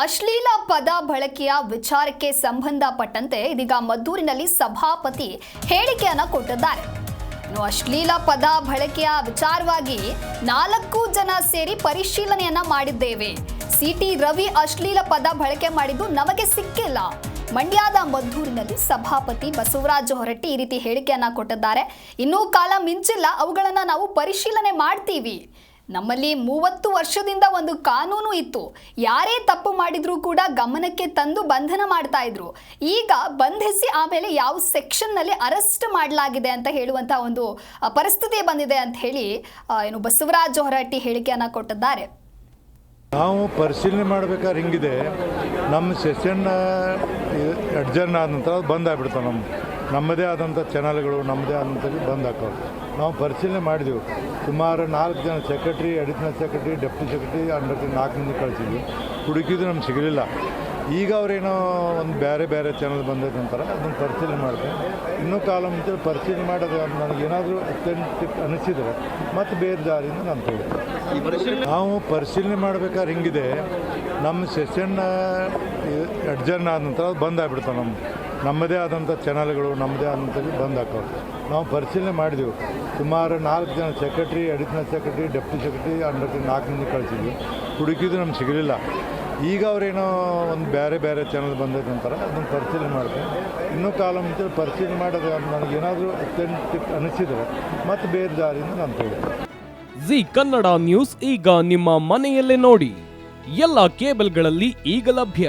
ಅಶ್ಲೀಲ ಪದ ಬಳಕೆಯ ವಿಚಾರಕ್ಕೆ ಸಂಬಂಧಪಟ್ಟಂತೆ ಇದೀಗ ಮದ್ದೂರಿನಲ್ಲಿ ಸಭಾಪತಿ ಹೇಳಿಕೆಯನ್ನು ಕೊಟ್ಟಿದ್ದಾರೆ. ಅಶ್ಲೀಲ ಪದ ಬಳಕೆಯ ವಿಚಾರವಾಗಿ ನಾಲ್ಕು ಜನ ಸೇರಿ ಪರಿಶೀಲನೆಯನ್ನ ಮಾಡಿದ್ದೇವೆ. ಸಿಟಿ ರವಿ ಅಶ್ಲೀಲ ಪದ ಬಳಕೆ ಮಾಡಿದ್ದು ನಮಗೆ ಸಿಕ್ಕಿಲ್ಲ. ಮಂಡ್ಯದ ಮದ್ದೂರಿನಲ್ಲಿ ಸಭಾಪತಿ ಬಸವರಾಜ ಹೊರಟ್ಟಿ ಈ ರೀತಿ ಹೇಳಿಕೆಯನ್ನ ಕೊಟ್ಟಿದ್ದಾರೆ. ಇನ್ನೂ ಕಾಲ ಮಿಂಚಿಲ್ಲ. ಅವುಗಳನ್ನ ನಾವು ಪರಿಶೀಲನೆ ಮಾಡ್ತೀವಿ. ನಮ್ಮಲ್ಲಿ ಮೂವತ್ತು ವರ್ಷದಿಂದ ಒಂದು ಕಾನೂನು ಇತ್ತು. ಯಾರೇ ತಪ್ಪು ಮಾಡಿದ್ರೂ ಕೂಡ ಗಮನಕ್ಕೆ ತಂದು ಬಂಧನ ಮಾಡ್ತಾ ಇದ್ರು. ಈಗ ಬಂಧಿಸಿ ಆಮೇಲೆ ಯಾವ ಸೆಕ್ಷನ್ನಲ್ಲಿ ಅರೆಸ್ಟ್ ಮಾಡಲಾಗಿದೆ ಅಂತ ಹೇಳುವಂತ ಒಂದು ಪರಿಸ್ಥಿತಿ ಬಂದಿದೆ ಅಂತ ಹೇಳಿ ಏನು ಬಸವರಾಜ ಹೊರಟ್ಟಿ ಹೇಳಿಕೆಯನ್ನ ಕೊಟ್ಟಿದ್ದಾರೆ. ನಾವು ಪರಿಶೀಲನೆ ಮಾಡ್ಬೇಕಾದ್ರೆ ಹಿಂಗಿದೆ. ನಮ್ಮ ಸೆಷನ್ ಅಡ್ಜರ್ನ್ ಆದ ನಂತರ ಅದು ಬಂದ್ ಆಗ್ಬಿಡ್ತಾವೆ ನಮ್ಮ, ನಮ್ಮದೇ ಆದಂಥ ಚಾನಲ್ಗಳು ನಮ್ಮದೇ ಆದಂಥ ಬಂದ್ ಹಾಕೋ ನಾವು ಪರಿಶೀಲನೆ ಮಾಡಿದೆವು. ಸುಮಾರು ನಾಲ್ಕು ಜನ secretary additional secretary deputy secretary under ನಾಲ್ಕು ಮಂದಿ ಕಳಿಸಿದ್ವಿ. ಹುಡುಕಿದ್ರು ನಮ್ಗೆ ಸಿಗಲಿಲ್ಲ. ಈಗ ಅವರೇನೋ ಒಂದು ಬೇರೆ ಬೇರೆ ಚಾನಲ್ ಬಂದೈತೆ ಅಂತಾರೆ, ಅದನ್ನು ಪರಿಶೀಲನೆ ಮಾಡಿದೆ ಇನ್ನೂ ಕಾಲ ಮುಂಚೆ ಪರಿಶೀಲನೆ ಮಾಡೋದು ನನಗೇನಾದರೂ ಅತ್ಯಂತ ಅನಿಸಿದರೆ ಮತ್ತು ಬೇರೆ ದಾರಿಯಿಂದ ನಾನು ತಿಳಿದೆ ನಾವು ಪರಿಶೀಲನೆ ಮಾಡ್ಬೇಕಾದ್ರೆ ಹಿಂಗಿದೆ, ನಮ್ಮ ಸೆಷನ್ ಅಡ್ಜರ್ನ್ ಆದ ನಂತರ ಅದು ಬಂದಾಗ್ಬಿಡ್ತಾವೆ ನಮ್ಮ ನಮ್ಮದೇ ಆದಂಥ ಚಾನಲ್ಗಳು ನಮ್ಮದೇ ಆದಂಥದ್ದು ಬಂದ್ ಹಾಕೋ ನಾವು ಪರಿಶೀಲನೆ ಮಾಡಿದೆವು. ಸುಮಾರು ನಾಲ್ಕು ಜನ secretary additional secretary deputy secretary under ನಾಲ್ಕು ಮಂದಿ ಕಳಿಸಿದ್ವಿ. ಹುಡುಕಿದ್ದು ನಮ್ಗೆ ಸಿಗಲಿಲ್ಲ. ಈಗ ಅವರೇನೋ ಒಂದು ಬೇರೆ ಬೇರೆ ಚಾನಲ್ ಬಂದೈತೆ ಅಂತಾರೆ, ಅದನ್ನು ಪರಿಶೀಲನೆ ಮಾಡಿದೆ ಇನ್ನೂ ಕಾಲ ಮುಂಚೆ ಪರಿಶೀಲನೆ ಮಾಡೋದು ನನಗೇನಾದರೂ ಅತ್ಯಂತ ಅನಿಸಿದರೆ ಮತ್ತೆ ಬೇರೆ ದಾರಿಯಿಂದ ನಾನು ತಗೊಳ್ತೀನಿ ಜಿ ಕನ್ನಡ ನ್ಯೂಸ್ ಈಗ ನಿಮ್ಮ ಮನೆಯಲ್ಲೇ ನೋಡಿ. ಎಲ್ಲ ಕೇಬಲ್ಗಳಲ್ಲಿ ಈಗ ಲಭ್ಯ.